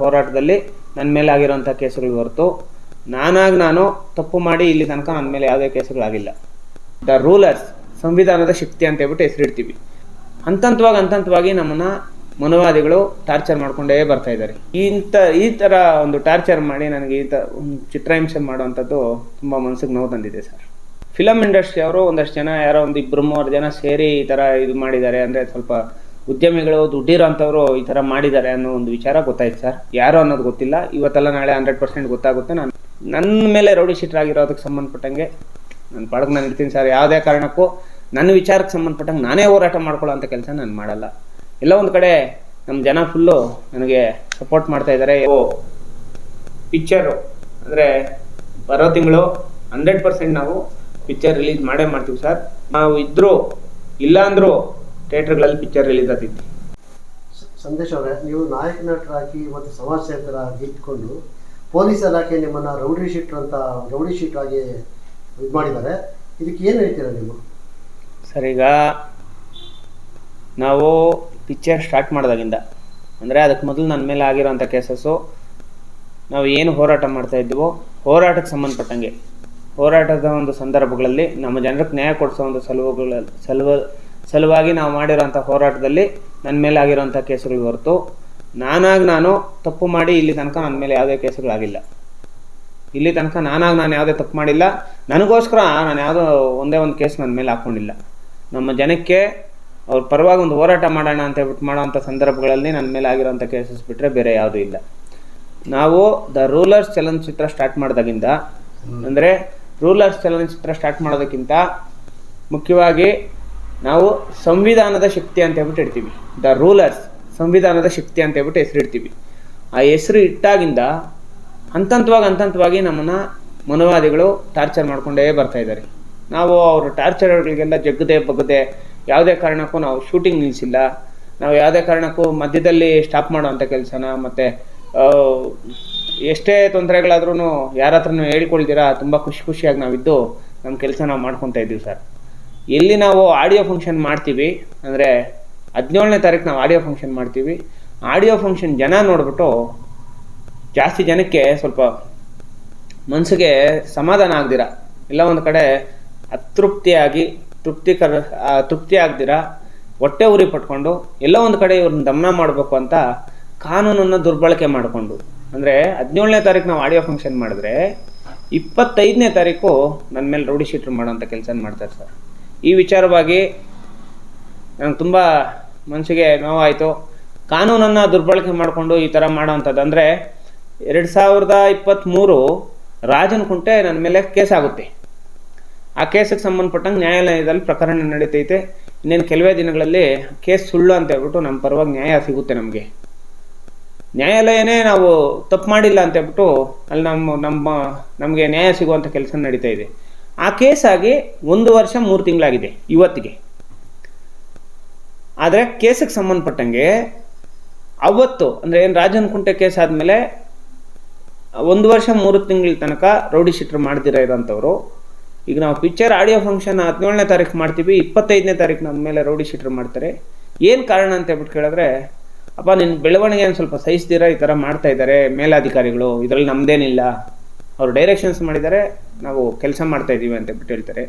ಹೋರಾಟದಲ್ಲಿ ನನ್ನ ಮೇಲೆ ಆಗಿರೋಂಥ ಕೇಸುಗಳು ಹೊರತು ನಾನಾಗಿ ನಾನು ತಪ್ಪು ಮಾಡಿ ಇಲ್ಲಿ ತನಕ ನನ್ನ ಮೇಲೆ ಯಾವುದೇ ಕೇಸುಗಳಾಗಿಲ್ಲ ದ ರೂಲರ್ಸ್ ಸಂವಿಧಾನದ ಶಕ್ತಿ ಅಂತ ಹೇಳ್ಬಿಟ್ಟು ಹೆಸರಿಡ್ತೀವಿ. ಹಂತಂತವಾಗಿ ಹಂತಂತವಾಗಿ ನಮ್ಮನ್ನ ಮನುವಾದಿಗಳು ಟಾರ್ಚರ್ ಮಾಡ್ಕೊಂಡೇ ಬರ್ತಾ ಇದ್ದಾರೆ. ಇಂಥ ಈ ಥರ ಒಂದು ಟಾರ್ಚರ್ ಮಾಡಿ ನನಗೆ ಈ ಥರ ಚಿತ್ರಹಿಂಸೆ ಮಾಡುವಂಥದ್ದು ತುಂಬ ಮನಸ್ಸಿಗೆ ನೋವು ತಂದಿದೆ ಸರ್. ಫಿಲಮ್ ಇಂಡಸ್ಟ್ರಿ ಅವರು ಒಂದಷ್ಟು ಜನ, ಯಾರೋ ಒಂದು ಇಬ್ಬರು ಮೂವರು ಜನ ಸೇರಿ ಈ ಥರ ಇದು ಮಾಡಿದ್ದಾರೆ. ಅಂದರೆ ಸ್ವಲ್ಪ ಉದ್ಯಮಿಗಳು ದುಡ್ಡಿರೋ ಅಂಥವ್ರು ಈ ಥರ ಮಾಡಿದ್ದಾರೆ ಅನ್ನೋ ಒಂದು ವಿಚಾರ ಗೊತ್ತಾಯ್ತು ಸರ್. ಯಾರು ಅನ್ನೋದು ಗೊತ್ತಿಲ್ಲ. ಇವತ್ತೆಲ್ಲ ನಾಳೆ ಹಂಡ್ರೆಡ್ ಪರ್ಸೆಂಟ್ ಗೊತ್ತಾಗುತ್ತೆ. ನಾನು ನನ್ನ ಮೇಲೆ ರೌಡಿ ಶೀಟರ್ ಆಗಿರೋದಕ್ಕೆ ಸಂಬಂಧಪಟ್ಟಂಗೆ ನನ್ನ ಪಾಡಕ್ಕೆ ನಾನು ಇರ್ತೀನಿ ಸರ್. ಯಾವುದೇ ಕಾರಣಕ್ಕೂ ನನ್ನ ವಿಚಾರಕ್ಕೆ ಸಂಬಂಧಪಟ್ಟಂಗೆ ನಾನೇ ಹೋರಾಟ ಮಾಡ್ಕೊಳ್ಳೋ ಅಂಥ ಕೆಲಸ ನಾನು ಮಾಡಲ್ಲ. ಎಲ್ಲ ಒಂದು ಕಡೆ ನಮ್ಮ ಜನ ಫುಲ್ಲು ನನಗೆ ಸಪೋರ್ಟ್ ಮಾಡ್ತಾ ಇದ್ದಾರೆ ಓ, ಪಿಕ್ಚರು. ಅಂದರೆ ಬರೋ ತಿಂಗಳು ಹಂಡ್ರೆಡ್ ಪರ್ಸೆಂಟ್ ನಾವು ಪಿಕ್ಚರ್ ರಿಲೀಸ್ ಮಾಡೇ ಮಾಡ್ತೀವಿ ಸರ್. ನಾವು ಇದ್ದರೂ ಇಲ್ಲ ಅಂದರೂ ಥಿಯೇಟ್ರ್ಗಳಲ್ಲಿ ಪಿಕ್ಚರ್ ರಿಲೀಸ್ ಆಗ್ತಿತ್ತು. ಸಂದೇಶ್ ಅವರೇ ನೀವು ನಾಯಕ ನಟರಾಗಿ ಮತ್ತು ಸಮಾಜ ಸೇವಕರಾಗಿ ಇಟ್ಕೊಂಡು ಪೊಲೀಸ್ ಇಲಾಖೆ ನಿಮ್ಮನ್ನು ರೌಡಿ ಶೀಟ್ ಅಂತ ರೌಡಿ ಶೀಟ್ ಆಗಿ ಇದು ಮಾಡಿದ್ದಾರೆ. ಇದಕ್ಕೆ ಏನು ಹೇಳ್ತೀರಾ ನೀವು? ಸರ್ ಈಗ ನಾವು ಪಿಕ್ಚರ್ ಸ್ಟಾರ್ಟ್ ಮಾಡಿದಾಗಿಂದ ಅಂದರೆ ಅದಕ್ಕೆ ಮೊದಲು ನನ್ನ ಮೇಲೆ ಆಗಿರೋಂಥ ಕೇಸಸ್ಸು ನಾವು ಏನು ಹೋರಾಟ ಮಾಡ್ತಾ ಇದ್ದೀವೋ ಹೋರಾಟಕ್ಕೆ ಸಂಬಂಧಪಟ್ಟಂಗೆ ಹೋರಾಟದ ಒಂದು ಸಂದರ್ಭಗಳಲ್ಲಿ ನಮ್ಮ ಜನರಿಗೆ ನ್ಯಾಯ ಕೊಡಿಸೋ ಒಂದು ಸಲುವುಗಳ ಸಲುವ ಸಲುವಾಗಿ ನಾವು ಮಾಡಿರೋಂಥ ಹೋರಾಟದಲ್ಲಿ ನನ್ನ ಮೇಲೆ ಆಗಿರೋಂಥ ಕೇಸುಗಳು ಹೊರತು ನಾನಾಗಿ ನಾನು ತಪ್ಪು ಮಾಡಿ ಇಲ್ಲಿ ತನಕ ನನ್ನ ಮೇಲೆ ಯಾವುದೇ ಕೇಸುಗಳಾಗಿಲ್ಲ. ಇಲ್ಲಿ ತನಕ ನಾನಾಗಿ ನಾನು ಯಾವುದೇ ತಪ್ಪು ಮಾಡಿಲ್ಲ. ನನಗೋಸ್ಕರ ನಾನು ಯಾವುದೋ ಒಂದೇ ಒಂದು ಕೇಸ್ ನನ್ನ ಮೇಲೆ ಹಾಕ್ಕೊಂಡಿಲ್ಲ ನಮ್ಮ ಜನಕ್ಕೆ ಅವ್ರ ಪರವಾಗಿ ಒಂದು ಹೋರಾಟ ಮಾಡೋಣ ಅಂತ ಹೇಳ್ಬಿಟ್ಟು ಮಾಡೋವಂಥ ಸಂದರ್ಭಗಳಲ್ಲಿ ನನ್ನ ಮೇಲೆ ಆಗಿರೋಂಥ ಕೇಸಸ್ ಬಿಟ್ಟರೆ ಬೇರೆ ಯಾವುದೂ ಇಲ್ಲ. ನಾವು ದ ರೂಲರ್ಸ್ ಚಲನಚಿತ್ರ ಸ್ಟಾರ್ಟ್ ಮಾಡಿದಾಗಿಂದ ಅಂದರೆ ರೂಲರ್ಸ್ ಚಲನಚಿತ್ರ ಸ್ಟಾರ್ಟ್ ಮಾಡೋದಕ್ಕಿಂತ ಮುಖ್ಯವಾಗಿ ನಾವು ಸಂವಿಧಾನದ ಶಕ್ತಿ ಅಂತ ಹೇಳ್ಬಿಟ್ಟು ಇಡ್ತೀವಿ ದ ರೂಲರ್ಸ್ ಸಂವಿಧಾನದ ಶಕ್ತಿ ಅಂತ ಹೇಳ್ಬಿಟ್ಟು ಹೆಸರು ಇಡ್ತೀವಿ ಆ ಹೆಸರು ಇಟ್ಟಾಗಿಂದ ಹಂತಂತವಾಗಿ ಹಂತಂತವಾಗಿ ನಮ್ಮನ್ನು ಮನುವಾದಿಗಳು ಟಾರ್ಚರ್ ಮಾಡ್ಕೊಂಡೇ ಬರ್ತಾ ಇದ್ದಾರೆ. ನಾವು ಅವರು ಟಾರ್ಚರ್ಗಳಿಗೆಲ್ಲ ಜಗ್ಗದೆ ಬಗ್ಗದೆ ಯಾವುದೇ ಕಾರಣಕ್ಕೂ ನಾವು ಶೂಟಿಂಗ್ ನಿಲ್ಲಿಸಿಲ್ಲ. ನಾವು ಯಾವುದೇ ಕಾರಣಕ್ಕೂ ಮಧ್ಯದಲ್ಲಿ ಸ್ಟಾಪ್ ಮಾಡೋವಂಥ ಕೆಲಸನ ಮತ್ತು ಎಷ್ಟೇ ತೊಂದರೆಗಳಾದ್ರೂ ಯಾರ ಹತ್ರನೂ ಹೇಳ್ಕೊಳ್ತೀರಾ ತುಂಬ ಖುಷಿ ಖುಷಿಯಾಗಿ ನಾವಿದ್ದು ನಮ್ಮ ಕೆಲಸ ನಾವು ಮಾಡ್ಕೊತಾ ಇದ್ದೀವಿ ಸರ್. ಎಲ್ಲಿ ನಾವು ಆಡಿಯೋ ಫಂಕ್ಷನ್ ಮಾಡ್ತೀವಿ, ಅಂದರೆ ಹದಿನೇಳನೇ ತಾರೀಕು ನಾವು ಆಡಿಯೋ ಫಂಕ್ಷನ್ ಮಾಡ್ತೀವಿ ಆಡಿಯೋ ಫಂಕ್ಷನ್ ಜನ ನೋಡ್ಬಿಟ್ಟು ಜಾಸ್ತಿ ಜನಕ್ಕೆ ಸ್ವಲ್ಪ ಮನಸ್ಸಿಗೆ ಸಮಾಧಾನ ಆಗ್ದಿರ? ಎಲ್ಲ ಒಂದು ಕಡೆ ಅತೃಪ್ತಿಯಾಗಿ, ತೃಪ್ತಿಕರ ತೃಪ್ತಿ ಆಗ್ದಿರ? ಹೊಟ್ಟೆ ಉರಿ ಪಟ್ಕೊಂಡು ಎಲ್ಲೋ ಒಂದು ಕಡೆ ಇವ್ರನ್ನ ದಮನ ಮಾಡಬೇಕು ಅಂತ ಕಾನೂನನ್ನು ದುರ್ಬಳಕೆ ಮಾಡಿಕೊಂಡು. ಅಂದರೆ ಹದಿನೇಳನೇ ತಾರೀಕು ನಾವು ಆಡಿಯೋ ಫಂಕ್ಷನ್ ಮಾಡಿದ್ರೆ ಇಪ್ಪತ್ತೈದನೇ ತಾರೀಕು ನನ್ನ ಮೇಲೆ ರೌಡಿ ಶೀಟ್ರ್ ಮಾಡೋಂಥ ಕೆಲಸ ಮಾಡ್ತಾರೆ ಸರ್. ಈ ವಿಚಾರವಾಗಿ ನಂಗೆ ತುಂಬ ಮನಸ್ಸಿಗೆ ನೋವಾಯಿತು. ಕಾನೂನನ್ನು ದುರ್ಬಳಕೆ ಮಾಡಿಕೊಂಡು ಈ ಥರ ಮಾಡೋವಂಥದ್ದು ಅಂದರೆ ಎರಡು ಸಾವಿರದ ಇಪ್ಪತ್ತ್ಮೂರು ರಾಜನ ಕುಂಟೆ ನನ್ನ ಮೇಲೆ ಕೇಸ್ ಆಗುತ್ತೆ. ಆ ಕೇಸಿಗೆ ಸಂಬಂಧಪಟ್ಟಂಗೆ ನ್ಯಾಯಾಲಯದಲ್ಲಿ ಪ್ರಕರಣ ನಡೀತೈತೆ. ಇನ್ನೇನು ಕೆಲವೇ ದಿನಗಳಲ್ಲಿ ಕೇಸ್ ಸುಳ್ಳು ಅಂತ ಹೇಳ್ಬಿಟ್ಟು ನಮ್ಮ ಪರವಾಗಿ ನ್ಯಾಯ ಸಿಗುತ್ತೆ ನಮಗೆ. ನ್ಯಾಯಾಲಯನೇ ನಾವು ತಪ್ಪು ಮಾಡಿಲ್ಲ ಅಂತ ಹೇಳ್ಬಿಟ್ಟು ಅಲ್ಲಿ ನಮ್ಮ ನಮ್ಮ ನಮಗೆ ನ್ಯಾಯ ಸಿಗುವಂಥ ಕೆಲಸ ನಡೀತಾ ಇದೆ. ಆ ಕೇಸಾಗಿ ಒಂದು ವರ್ಷ ಮೂರು ತಿಂಗಳಾಗಿದೆ, ಇವತ್ತಿಗೆ. ಆದರೆ ಕೇಸಿಗೆ ಸಂಬಂಧಪಟ್ಟಂಗೆ ಅವತ್ತು, ಅಂದರೆ ಏನು ರಾಜನ್ ಕುಂಟೆ ಕೇಸ್ ಆದಮೇಲೆ ಒಂದು ವರ್ಷ ಮೂರು ತಿಂಗಳ ತನಕ ರೌಡಿ ಶೀಟ್ರ್ ಮಾಡ್ದಿರ ಇರೋಂಥವ್ರು. ಈಗ ನಾವು ಪಿಕ್ಚರ್ ಆಡಿಯೋ ಫಂಕ್ಷನ್ ಹದಿನೇಳನೇ ತಾರೀಕು ಮಾಡ್ತೀವಿ, ಇಪ್ಪತ್ತೈದನೇ ತಾರೀಕು ನಮ್ಮ ಮೇಲೆ ರೌಡಿ ಶೀಟ್ರ್ ಮಾಡ್ತಾರೆ. ಏನು ಕಾರಣ ಅಂತ ಹೇಳ್ಬಿಟ್ಟು ಕೇಳಿದ್ರೆ, ಅಪ್ಪ ನಿನ್ನ ಬೆಳವಣಿಗೆಯನ್ನು ಸ್ವಲ್ಪ ಸಹಿಸ್ದಿರ, ಈ ಥರ ಮಾಡ್ತಾ ಇದ್ದಾರೆ ಮೇಲಾಧಿಕಾರಿಗಳು, ಇದರಲ್ಲಿ ನಮ್ಮದೇನಿಲ್ಲ ಅವರು ಡೈರೆಕ್ಷನ್ಸ್ ಮಾಡಿದ್ದಾರೆ ನಾವು ಕೆಲಸ ಮಾಡ್ತಾ ಇದ್ದೀವಿ ಅಂತ ಬಿಟ್ಟು ಹೇಳ್ತಾರೆ.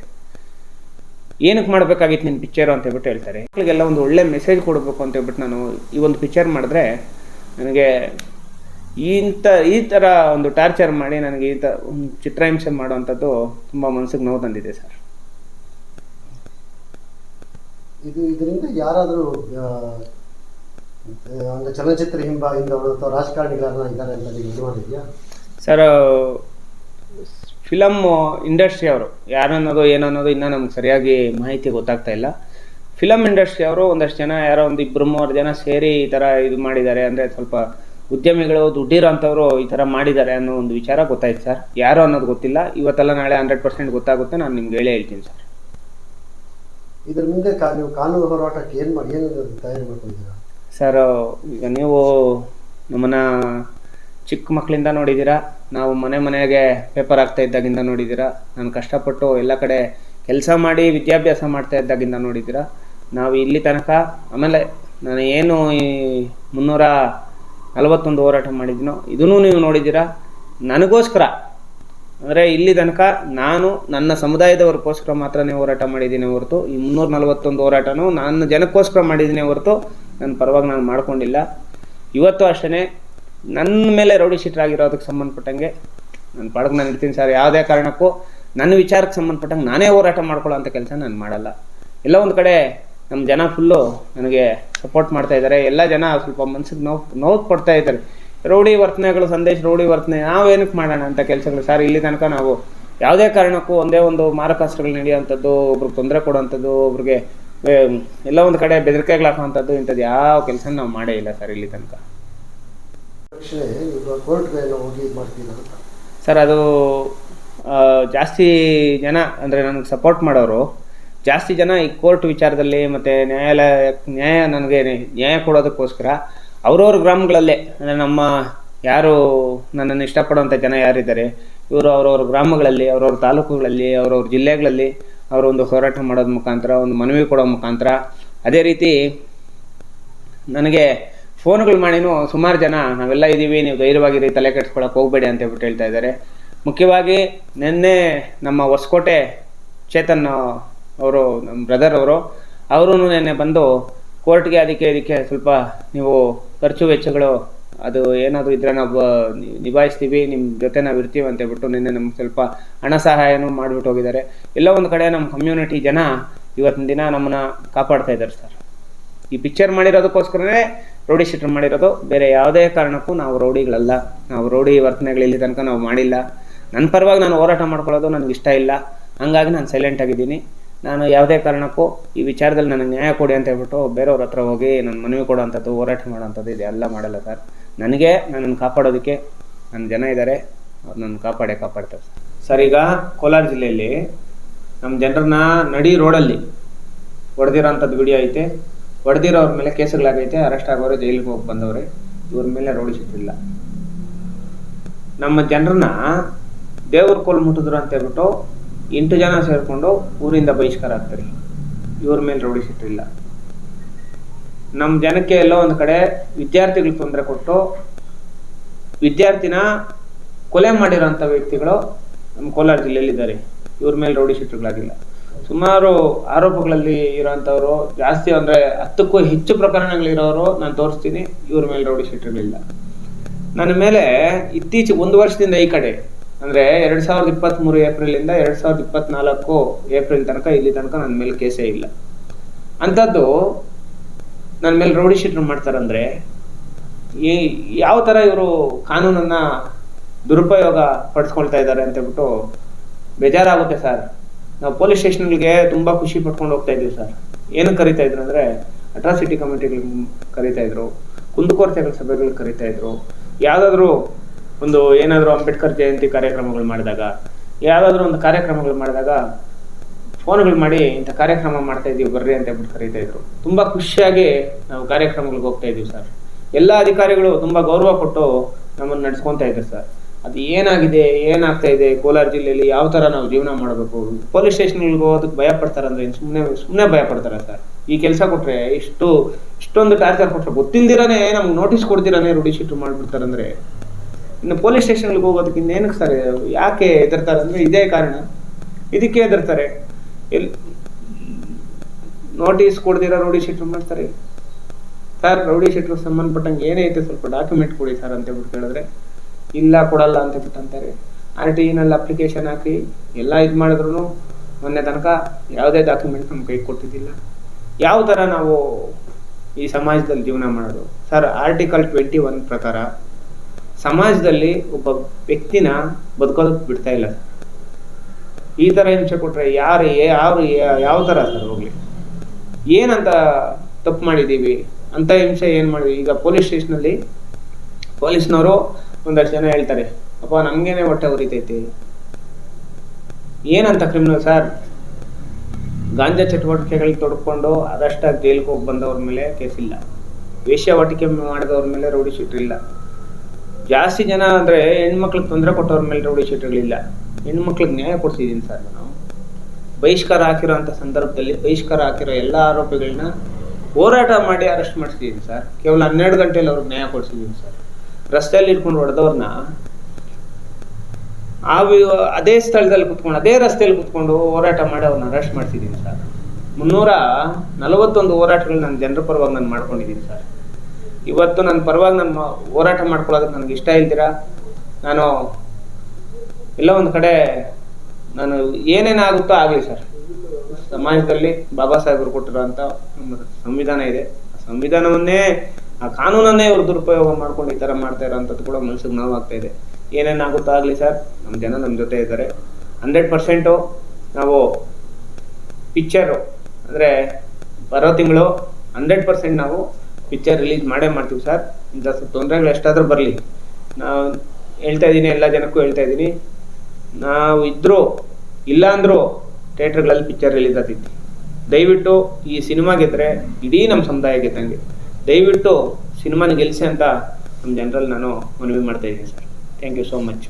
ಏನಕ್ಕೆ ಮಾಡಬೇಕಾಗಿತ್ತು ನಿನ್ನ ಪಿಕ್ಚರು ಅಂತ ಹೇಳ್ಬಿಟ್ಟು ಹೇಳ್ತಾರೆ. ಮಕ್ಕಳಿಗೆಲ್ಲ ಒಂದು ಒಳ್ಳೆ ಮೆಸೇಜ್ ಕೊಡಬೇಕು ಅಂತ ಹೇಳ್ಬಿಟ್ಟು ನಾನು ಈ ಒಂದು ಪಿಕ್ಚರ್ ಮಾಡಿದ್ರೆ ನನಗೆ ಇಂಥ ಈ ಥರ ಒಂದು ಟಾರ್ಚರ್ ಮಾಡಿ ನನಗೆ ಈ ಥರ ಒಂದು ಚಿತ್ರಹಿಂಸೆ ಮಾಡುವಂಥದ್ದು ತುಂಬ ಮನಸ್ಸಿಗೆ ನೋವು ತಂದಿದೆ ಸರ್. ಇದು ಇದರಿಂದ ಯಾರಾದರೂ ಚಲನಚಿತ್ರ ಹಿಂಬ ರಾಜಕಾರಣಿಗಳನ್ನ ಇದ್ದಾರೆ ಸರ್ ಫಿಲಮ್ ಇಂಡಸ್ಟ್ರಿ ಅವರು. ಯಾರು ಅನ್ನೋದು ಏನು ಅನ್ನೋದು ಇನ್ನೂ ನಮ್ಗೆ ಸರಿಯಾಗಿ ಮಾಹಿತಿ ಗೊತ್ತಾಗ್ತಾ ಇಲ್ಲ. ಫಿಲಮ್ ಇಂಡಸ್ಟ್ರಿ ಅವರು ಒಂದಷ್ಟು ಜನ ಯಾರೋ ಒಂದು ಇಬ್ಬರು ಮೂವರು ಜನ ಸೇರಿ ಈ ಥರ ಇದು ಮಾಡಿದ್ದಾರೆ. ಅಂದರೆ ಸ್ವಲ್ಪ ಉದ್ಯಮಿಗಳು ದುಡ್ಡಿರೋ ಅಂಥವ್ರು ಈ ಥರ ಮಾಡಿದ್ದಾರೆ ಅನ್ನೋ ಒಂದು ವಿಚಾರ ಗೊತ್ತಾಯ್ತು ಸರ್. ಯಾರು ಅನ್ನೋದು ಗೊತ್ತಿಲ್ಲ. ಇವತ್ತೆಲ್ಲ ನಾಳೆ ಹಂಡ್ರೆಡ್ ಪರ್ಸೆಂಟ್ ಗೊತ್ತಾಗುತ್ತೆ. ನಾನು ನಿಮ್ಗೆ ಹೇಳೇ ಹೇಳ್ತೀನಿ ಸರ್. ಇದ್ರ ಮುಂದೆ ನೀವು ಕಾನೂನು ಹೋರಾಟಕ್ಕೆ ಏನು ಮಾಡಿ ಏನು ತಯಾರಿ ಮಾಡ್ಕೊಂಡಿದ್ದೀರಾ? ಸರ್ ಈಗ ನೀವು ನಮ್ಮನ್ನ ಚಿಕ್ಕ ಮಕ್ಕಳಿಂದ ನೋಡಿದ್ದೀರಾ ನಾವು ಮನೆ ಮನೆಗೆ ಪೇಪರ್ ಆಗ್ತಾ ಇದ್ದಾಗಿಂದ ನೋಡಿದ್ದೀರಾ ನಾನು ಕಷ್ಟಪಟ್ಟು ಎಲ್ಲ ಕಡೆ ಕೆಲಸ ಮಾಡಿ ವಿದ್ಯಾಭ್ಯಾಸ ಮಾಡ್ತಾ ಇದ್ದಾಗಿಂದ ನೋಡಿದ್ದೀರಾ ನಾವು ಇಲ್ಲಿ ತನಕ, ಆಮೇಲೆ ನಾನು ಏನು ಈ ಮುನ್ನೂರ ನಲವತ್ತೊಂದು ಹೋರಾಟ ಮಾಡಿದ್ದೀನೋ ಇದನ್ನೂ ನೀವು ನೋಡಿದ್ದೀರಾ ನನಗೋಸ್ಕರ. ಅಂದರೆ ಇಲ್ಲಿ ತನಕ ನಾನು, ನನ್ನ ಸಮುದಾಯದವ್ರಿಗೋಸ್ಕರ ಮಾತ್ರನೇ ಹೋರಾಟ ಮಾಡಿದ್ದೀನಿ ಹೊರತು, ಈ ಮುನ್ನೂರ ನಲವತ್ತೊಂದು ಹೋರಾಟನೂ ನನ್ನ ಜನಕ್ಕೋಸ್ಕರ ಮಾಡಿದ್ದೀನಿ ಹೊರತು, ನನ್ನ ಪರವಾಗಿ ನಾನು ಮಾಡ್ಕೊಂಡಿಲ್ಲ. ಇವತ್ತು ಅಷ್ಟೇ ನನ್ನ ಮೇಲೆ ರೌಡಿ ಶೀಟರ್ ಆಗಿರೋದಕ್ಕೆ ಸಂಬಂಧಪಟ್ಟಂಗೆ ನನ್ನ ಪಾಡಕ್ಕೆ ನಾನು ಇರ್ತೀನಿ ಸರ್ ಯಾವುದೇ ಕಾರಣಕ್ಕೂ. ನನ್ನ ವಿಚಾರಕ್ಕೆ ಸಂಬಂಧಪಟ್ಟಂಗೆ ನಾನೇ ಹೋರಾಟ ಮಾಡ್ಕೊಳ್ಳೋ ಅಂತ ಕೆಲಸ ನಾನು ಮಾಡಲ್ಲ. ಎಲ್ಲ ಒಂದು ಕಡೆ ನಮ್ಮ ಜನ ಫುಲ್ಲು ನನಗೆ ಸಪೋರ್ಟ್ ಮಾಡ್ತಾ ಇದ್ದಾರೆ ಎಲ್ಲ ಜನ ಸ್ವಲ್ಪ ಮನ್ಸಿಗೆ ನೋವು ನೋವು ಕೊಡ್ತಾ ಇದ್ದಾರೆ ರೌಡಿ ವರ್ತನೆಗಳು, ಸಂದೇಶ ರೌಡಿ ವರ್ತನೆ ನಾವೇನಕ್ಕೆ ಮಾಡೋಣ ಅಂತ ಕೆಲಸಗಳು? ಸರ್, ಇಲ್ಲಿ ತನಕ ನಾವು ಯಾವುದೇ ಕಾರಣಕ್ಕೂ ಒಂದೇ ಒಂದು ಮಾರಕಾಸ್ತ್ರಗಳು ನಡೆಯುವಂಥದ್ದು ಒಬ್ರಿಗೆ ತೊಂದರೆ ಕೊಡುವಂಥದ್ದು, ಒಬ್ರಿಗೆ ಎಲ್ಲ ಒಂದು ಕಡೆ ಬೆದರಿಕೆಗಳು ಹಾಕೋವಂಥದ್ದು ಇಂಥದ್ದು ಯಾವ ಕೆಲಸ ನಾವು ಮಾಡೇ ಇಲ್ಲ ಸರ್ ಇಲ್ಲಿ ತನಕ. ಸರ್, ಅದು ಜಾಸ್ತಿ ಜನ, ಅಂದರೆ ನನಗೆ ಸಪೋರ್ಟ್ ಮಾಡೋರು, ಜಾಸ್ತಿ ಜನ ಈ ಕೋರ್ಟ್ ವಿಚಾರದಲ್ಲಿ ಮತ್ತು ನ್ಯಾಯಾಲಯ, ನ್ಯಾಯ ನನಗೆ ನ್ಯಾಯ ಕೊಡೋದಕ್ಕೋಸ್ಕರ ಅವ್ರವ್ರ ಗ್ರಾಮಗಳಲ್ಲೇ, ಅಂದರೆ ನಮ್ಮ ಯಾರು ನನ್ನನ್ನು ಇಷ್ಟಪಡುವಂಥ ಜನ ಯಾರಿದ್ದಾರೆ, ಇವರು ಅವ್ರವ್ರ ಗ್ರಾಮಗಳಲ್ಲಿ, ಅವ್ರವ್ರ ತಾಲೂಕುಗಳಲ್ಲಿ, ಅವ್ರವ್ರ ಜಿಲ್ಲೆಗಳಲ್ಲಿ ಅವರೊಂದು ಹೋರಾಟ ಮಾಡೋದ ಮುಖಾಂತರ, ಒಂದು ಮನವಿ ಕೊಡೋ ಮುಖಾಂತರ, ಅದೇ ರೀತಿ ನನಗೆ ಫೋನ್ಗಳು ಮಾಡಿನೂ ಸುಮಾರು ಜನ ನಾವೆಲ್ಲ ಇದ್ದೀವಿ ನೀವು ಧೈರ್ಯವಾಗಿರಿ, ತಲೆ ಕೆಡ್ಸ್ಕೊಳಕ್ಕೆ ಹೋಗಬೇಡಿ ಅಂತ ಹೇಳ್ಬಿಟ್ಟು ಹೇಳ್ತಾ ಇದ್ದಾರೆ. ಮುಖ್ಯವಾಗಿ ನಿನ್ನೆ ನಮ್ಮ ಹೊಸಕೋಟೆ ಚೇತನ್ ಅವರು ನಮ್ಮ ಬ್ರದರ್ ಅವರು ಅವರು ನಿನ್ನೆ ಬಂದು ಕೋರ್ಟ್ಗೆ ಅದಕ್ಕೆ ಇದಕ್ಕೆ ಸ್ವಲ್ಪ ನೀವು ಖರ್ಚು ವೆಚ್ಚಗಳು ಅದು ಏನಾದರೂ ಇದ್ರೆ ನಾವು ನಿಭಾಯಿಸ್ತೀವಿ ನಿಮ್ಮ ಜೊತೆ ನಾವು ಇರ್ತೀವಿ ಅಂತ ಹೇಳ್ಬಿಟ್ಟು ನಿನ್ನೆ ನಮ್ಗೆ ಸ್ವಲ್ಪ ಹಣ ಸಹಾಯನೂ ಮಾಡಿಬಿಟ್ಟು ಹೋಗಿದ್ದಾರೆ. ಎಲ್ಲ ಒಂದು ಕಡೆ ನಮ್ಮ ಕಮ್ಯುನಿಟಿ ಜನ ಇವತ್ತಿನ ದಿನ ನಮ್ಮನ್ನ ಕಾಪಾಡ್ತಾ ಇದ್ದಾರೆ ಸರ್. ಈ ಪಿಕ್ಚರ್ ಮಾಡಿರೋದಕ್ಕೋಸ್ಕರನೇ ರೌಡಿ ಶೀಟರ್ ಮಾಡಿರೋದು. ಬೇರೆ ಯಾವುದೇ ಕಾರಣಕ್ಕೂ ನಾವು ರೌಡಿಗಳಲ್ಲ. ನಾವು ರೌಡಿ ವರ್ತನೆಗಳು ಇಲ್ಲಿ ತನಕ ನಾವು ಮಾಡಿಲ್ಲ. ನನ್ನ ಪರವಾಗಿ ನಾನು ಹೋರಾಟ ಮಾಡ್ಕೊಳ್ಳೋದು ನನಗೆ ಇಷ್ಟ ಇಲ್ಲ. ಹಂಗಾಗಿ ನಾನು ಸೈಲೆಂಟ್ ಆಗಿದ್ದೀನಿ. ನಾನು ಯಾವುದೇ ಕಾರಣಕ್ಕೂ ಈ ವಿಚಾರದಲ್ಲಿ ನನಗೆ ನ್ಯಾಯ ಕೊಡಿ ಅಂತ ಹೇಳ್ಬಿಟ್ಟು ಬೇರೆಯವ್ರ ಹತ್ರ ಹೋಗಿ ನನ್ನ ಮನವಿ ಕೊಡೋವಂಥದ್ದು, ಹೋರಾಟ ಮಾಡೋವಂಥದ್ದು ಇದೆಲ್ಲ ಮಾಡಲ್ಲ ಸರ್. ನನಗೆ ನನ್ನನ್ನು ಕಾಪಾಡೋದಕ್ಕೆ ನನ್ನ ಜನ ಇದ್ದಾರೆ ಅವ್ರು ನನ್ನ ಕಾಪಾಡೇ ಕಾಪಾಡ್ತಾರೆ. ಸರ್, ಈಗ ಕೋಲಾರ ಜಿಲ್ಲೆಯಲ್ಲಿ ನಮ್ಮ ಜನರನ್ನ ನಡಿ ರೋಡಲ್ಲಿ ಹೊಡೆದಿರೋಂಥದ್ದು ವಿಡಿಯೋ ಐತೆ. ಹೊಡೆದಿರೋರ ಮೇಲೆ ಕೇಸುಗಳಾಗೈತೆ ಅರೆಸ್ಟ್ ಆಗೋರು ಜೈಲಿಗೆ ಹೋಗಿ ಬಂದವ್ರೆ. ಇವ್ರ ಮೇಲೆ ರೌಡಿ ಸಿಕ್ಕಿಲ್ಲ. ನಮ್ಮ ಜನರನ್ನ ದೇವ್ರ ಕೋಲ್ ಮುಟ್ಟಿದ್ರು ಅಂತ ಹೇಳ್ಬಿಟ್ಟು ಎಂಟು ಜನ ಸೇರಿಕೊಂಡು ಊರಿಂದ ಬಹಿಷ್ಕಾರ ಆಗ್ತಾರೆ. ಇವ್ರ ಮೇಲೆ ಇಲ್ಲ ನಮ್ಮ ಜನಕ್ಕೆ ಎಲ್ಲೋ ಒಂದು ಕಡೆ ವಿದ್ಯಾರ್ಥಿಗಳಿಗೆ ತೊಂದರೆ ಕೊಟ್ಟು ವಿದ್ಯಾರ್ಥಿನ ಕೊಲೆ ಮಾಡಿರೋಂಥ ವ್ಯಕ್ತಿಗಳು ನಮ್ಮ ಕೋಲಾರ ಜಿಲ್ಲೆಯಲ್ಲಿದ್ದಾರೆ. ಇವ್ರ ಮೇಲೆ ರೌಡಿ ಶೀಟ್ಗಳಾಗಿಲ್ಲ ಸುಮಾರು ಆರೋಪಗಳಲ್ಲಿ ಇರೋಂಥವ್ರು ಜಾಸ್ತಿ ಅಂದ್ರೆ ಹತ್ತಕ್ಕೂ ಹೆಚ್ಚು ಪ್ರಕರಣಗಳಿರೋರು ನಾನು ತೋರಿಸ್ತೀನಿ. ಇವ್ರ ಮೇಲೆ ರೌಡಿ ಇಲ್ಲ ನನ್ನ ಮೇಲೆ ಇತ್ತೀಚೆಗೆ ಒಂದು ವರ್ಷದಿಂದ ಈ ಕಡೆ, ಅಂದ್ರೆ ಎರಡ್ ಸಾವಿರದ ಇಪ್ಪತ್ತ್ ಮೂರು ಏಪ್ರಿಲ್ ಇಂದ ಎರಡ್ ಸಾವಿರದ ಇಪ್ಪತ್ನಾಲ್ಕು ಏಪ್ರಿಲ್ ತನಕ ಇಲ್ಲಿ ತನಕ ನನ್ನ ಮೇಲೆ ಕೇಸೇ ಇಲ್ಲ. ಅಂಥದ್ದು ನನ್ನ ಮೇಲೆ ರೌಡಿ ಶೀಟ್ರ್ ಮಾಡ್ತಾರಂದ್ರೆ, ಈ ಯಾವ ಥರ ಇವರು ಕಾನೂನನ್ನ ದುರುಪಯೋಗ ಪಡಿಸ್ಕೊಳ್ತಾ ಇದ್ದಾರೆ ಅಂತ ಹೇಳ್ಬಿಟ್ಟು ಬೇಜಾರಾಗುತ್ತೆ ಸರ್. ನಾವು ಪೊಲೀಸ್ ಸ್ಟೇಷನ್ಗಳಿಗೆ ತುಂಬ ಖುಷಿ ಪಟ್ಕೊಂಡು ಹೋಗ್ತಾ ಇದ್ವಿ ಸರ್. ಏನು ಕರಿತಾ ಇದ್ರು ಅಂದರೆ ಅಟ್ರಾಸಿಟಿ ಕಮಿಟಿಗಳಿಗೆ ಕರಿತಾ ಇದ್ರು ಕುಂದುಕೊರತೆಗಳ ಸಭೆಗಳಿಗೆ ಕರಿತಾ ಇದ್ರು. ಯಾವುದಾದ್ರೂ ಒಂದು ಏನಾದರೂ ಅಂಬೇಡ್ಕರ್ ಜಯಂತಿ ಕಾರ್ಯಕ್ರಮಗಳು ಮಾಡಿದಾಗ, ಯಾವುದಾದ್ರೂ ಒಂದು ಕಾರ್ಯಕ್ರಮಗಳು ಮಾಡಿದಾಗ ಫೋನ್ಗಳು ಮಾಡಿ, ಇಂಥ ಕಾರ್ಯಕ್ರಮ ಮಾಡ್ತಾ ಇದೀವಿ, ಬರ್ರಿ ಅಂತ ಹೇಳ್ಬಿಟ್ಟು ಕರಿತಾ ಇದ್ರು. ತುಂಬಾ ಖುಷಿಯಾಗಿ ನಾವು ಕಾರ್ಯಕ್ರಮಗಳಿಗೆ ಹೋಗ್ತಾ ಇದೀವಿ ಸರ್. ಎಲ್ಲ ಅಧಿಕಾರಿಗಳು ತುಂಬಾ ಗೌರವ ಕೊಟ್ಟು ನಮ್ಮನ್ನು ನಡೆಸ್ಕೊಂತಾ ಇದ್ರು ಸರ್. ಅದು ಏನಾಗಿದೆ, ಏನಾಗ್ತಾ ಇದೆ, ಕೋಲಾರ ಜಿಲ್ಲೆಯಲ್ಲಿ ಯಾವ ತರ ನಾವು ಜೀವನ ಮಾಡಬೇಕು? ಪೊಲೀಸ್ ಸ್ಟೇಷನ್ಗಳಿಗೆ ಹೋಗೋದಕ್ಕೆ ಭಯ ಪಡ್ತಾರಂದ್ರೆ ಸುಮ್ಮನೆ ಸುಮ್ಮನೆ ಭಯ ಪಡ್ತಾರೆ ಸರ್? ಈ ಕೆಲಸ ಕೊಟ್ಟರೆ ಇಷ್ಟು, ಇಷ್ಟೊಂದು ಟಾರ್ಚರ್ ಕೊಟ್ಟರೆ ಗೊತ್ತಿಲ್ದಿರಾನೆ ನಮ್ಗೆ ನೋಟಿಸ್ ಕೊಡ್ದಿರಾನೆ ರೂಢಿ ಶೀಟು ಮಾಡ್ಬಿಡ್ತಾರಂದ್ರೆ ಇನ್ನು ಪೊಲೀಸ್ ಸ್ಟೇಷನ್ಗೆ ಹೋಗೋದಕ್ಕೆ ಇನ್ನೇನಕ್ಕೆ ಸರ್, ಯಾಕೆ ಹೆದರ್ತಾರೆ ಅಂದ್ರೆ ಇದೇ ಕಾರಣ. ಇದಕ್ಕೆ ಹೆದರ್ತಾರೆ. ಎಲ್ಲಿ ನೋಟಿಸ್ ಕೊಡ್ದಿರ ರೌಡಿ ಶೀಟ್ರು ಮಾಡ್ತಾರೆ. ಸರ್ ರೌಡಿ ಶೀಟ್ರಿಗೆ ಸಂಬಂಧಪಟ್ಟಂಗೆ ಏನೈತೆ ಸ್ವಲ್ಪ ಡಾಕ್ಯುಮೆಂಟ್ ಕೊಡಿ ಸರ್ ಅಂತ ಹೇಳ್ಬಿಟ್ಟು ಹೇಳಿದ್ರೆ ಇಲ್ಲ ಕೊಡಲ್ಲ ಅಂತ ಹೇಳ್ಬಿಟ್ಟು ಅಂತಾರೆ ಆರ್ ಟಿ ಇನಲ್ಲಿ ಅಪ್ಲಿಕೇಶನ್ ಹಾಕಿ ಎಲ್ಲ ಇದು ಮಾಡಿದ್ರು ಮೊನ್ನೆ ತನಕ ಯಾವುದೇ ಡಾಕ್ಯುಮೆಂಟ್ ನಮ್ಮ ಕೈ ಕೊಟ್ಟಿದ್ದಿಲ್ಲ. ಯಾವ ಥರ ನಾವು ಈ ಸಮಾಜದಲ್ಲಿ ಜೀವನ ಮಾಡೋದು? ಸರ್ ಆರ್ಟಿಕಲ್ ಟ್ವೆಂಟಿ ಒನ್ ಪ್ರಕಾರ ಸಮಾಜದಲ್ಲಿ ಒಬ್ಬ ವ್ಯಕ್ತಿನ ಬದುಕೋದಕ್ಕೆ ಬಿಡ್ತಾ ಇಲ್ಲ ಈ ಥರ ಹಿಂಸೆ ಕೊಟ್ರೆ ಯಾರು ಯಾರು ಯಾವ ಥರ ಸರ್ ಹೋಗ್ಲಿ? ಏನಂತ ತಪ್ಪು ಮಾಡಿದ್ದೀವಿ? ಅಂತ ಹಿಂಸೆ ಏನು ಮಾಡಿದ್ವಿ? ಈಗ ಪೊಲೀಸ್ ಸ್ಟೇಷನಲ್ಲಿ ಪೊಲೀಸ್ನವರು ಒಂದಷ್ಟು ಜನ ಹೇಳ್ತಾರೆ, ಅಪ್ಪ, ನಮಗೇನೆ ಹೊಟ್ಟೆ ಉರಿತೈತಿ. ಏನಂತ ಕ್ರಿಮಿನಲ್ ಸರ್ ಗಾಂಜಾ ಚಟುವಟಿಕೆಗಳಿಗೆ ತೊಡ್ಕೊಂಡು ಅದಷ್ಟಾಗಿ ಜೈಲಿಗೆ ಹೋಗಿ ಬಂದವ್ರ ಮೇಲೆ ಕೇಸ್ ಇಲ್ಲ. ವೇಶ್ಯಾವಟಿಕೆ ಮಾಡಿದವ್ರ ಮೇಲೆ ರೌಡಿ ಶೀಟ್ರಿಲ್ಲ ಜಾಸ್ತಿ ಜನ ಅಂದರೆ ಹೆಣ್ಮಕ್ಳಿಗೆ ತೊಂದರೆ ಕೊಟ್ಟವ್ರ ಮೇಲೆ ರೌಡಿ ಶೀಟ್ಗಳಿಲ್ಲ ಹೆಣ್ಮಕ್ಳಿಗೆ ನ್ಯಾಯ ಕೊಡ್ತಿದ್ದೀನಿ ಸರ್ ನಾನು. ಬಹಿಷ್ಕಾರ ಹಾಕಿರೋ ಅಂಥ ಸಂದರ್ಭದಲ್ಲಿ ಬಹಿಷ್ಕಾರ ಹಾಕಿರೋ ಎಲ್ಲ ಆರೋಪಿಗಳನ್ನ ಹೋರಾಟ ಮಾಡಿ ಅರೆಸ್ಟ್ ಮಾಡಿಸಿದ್ದೀನಿ ಸರ್ ಕೇವಲ ಹನ್ನೆರಡು ಗಂಟೆಯಲ್ಲಿ ಅವ್ರಿಗೆ ನ್ಯಾಯ ಕೊಡಿಸಿದ್ದೀನಿ ಸರ್ ರಸ್ತೆಯಲ್ಲಿ ಇಟ್ಕೊಂಡು ಹೊಡೆದವ್ರನ್ನ ಆ ಅದೇ ಸ್ಥಳದಲ್ಲಿ ಕುತ್ಕೊಂಡು, ಅದೇ ರಸ್ತೆಯಲ್ಲಿ ಕುತ್ಕೊಂಡು ಹೋರಾಟ ಮಾಡಿ ಅವ್ರನ್ನ ಅರೆಸ್ಟ್ ಮಾಡ್ತಿದ್ದೀನಿ ಸರ್ ಮುನ್ನೂರ ನಲವತ್ತೊಂದು ಹೋರಾಟಗಳು ನಾನು ಜನರ ಪರವಾಗಿ ನಾನು ಮಾಡ್ಕೊಂಡಿದ್ದೀನಿ ಸರ್ ಇವತ್ತು ನನ್ನ ಪರವಾಗಿ ನಾನು ಹೋರಾಟ ಮಾಡ್ಕೊಳ್ಳೋದಕ್ಕೆ ನನಗೆ ಇಷ್ಟ ಇಲ್ದಿರ? ನಾನು ಎಲ್ಲ ಒಂದು ಕಡೆ ನಾನು ಏನೇನಾಗುತ್ತೋ ಆಗಲಿ ಸರ್ ಸಮಾಜದಲ್ಲಿ ಬಾಬಾ ಸಾಹೇಬರು ಕೊಟ್ಟಿರೋ ಅಂತ ಸಂವಿಧಾನ ಇದೆ. ಸಂವಿಧಾನವನ್ನೇ ಆ ಕಾನೂನನ್ನೇ ಇವರು ದುರುಪಯೋಗ ಮಾಡ್ಕೊಂಡು ಈ ತರ ಮಾಡ್ತಾ ಇರೋಂಥದ್ದು ಕೂಡ ಮನ್ಸಿಗೆ ನೋವಾಗ್ತಾ ಇದೆ. ಏನೇನಾಗುತ್ತಾ ಆಗಲಿ ಸರ್ ನಮ್ಮ ಜನ ನಮ್ಮ ಜೊತೆ ಇದ್ದಾರೆ. ಹಂಡ್ರೆಡ್ ಪರ್ಸೆಂಟು ನಾವು ಪಿಕ್ಚರು, ಅಂದರೆ ಬರೋ ತಿಂಗಳು ಹಂಡ್ರೆಡ್ ಪರ್ಸೆಂಟ್ ನಾವು ಪಿಕ್ಚರ್ ರಿಲೀಸ್ ಮಾಡೇ ಮಾಡ್ತೀವಿ ಸರ್. ಇಂಥ ತೊಂದರೆಗಳು ಎಷ್ಟಾದರೂ ಬರಲಿ. ನಾವು ಹೇಳ್ತಾ ಇದ್ದೀನಿ, ಎಲ್ಲ ಜನಕ್ಕೂ ಹೇಳ್ತಾ ಇದ್ದೀನಿ. ನಾವು ಇದ್ದರೂ ಇಲ್ಲಾಂದರೂ ಥಿಯೇಟ್ರ್ಗಳಲ್ಲಿ ಪಿಕ್ಚರ್ ರಿಲೀಸ್ ಆಗ್ತೈತಿ. ದಯವಿಟ್ಟು ಈ ಸಿನಿಮಾ ಗೆದ್ದರೆ ಇಡೀ ನಮ್ಮ ಸಮುದಾಯ ಗೆದ್ದಂಗೆ. ದಯವಿಟ್ಟು ಸಿನಿಮಾನ ಗೆಲ್ಲಿಸಿ ಅಂತ ನಮ್ಮ ಜನರಲ್ಲಿ ನಾನು ಮನವಿ ಮಾಡ್ತಾ ಇದ್ದೀನಿ sir. Thank you so much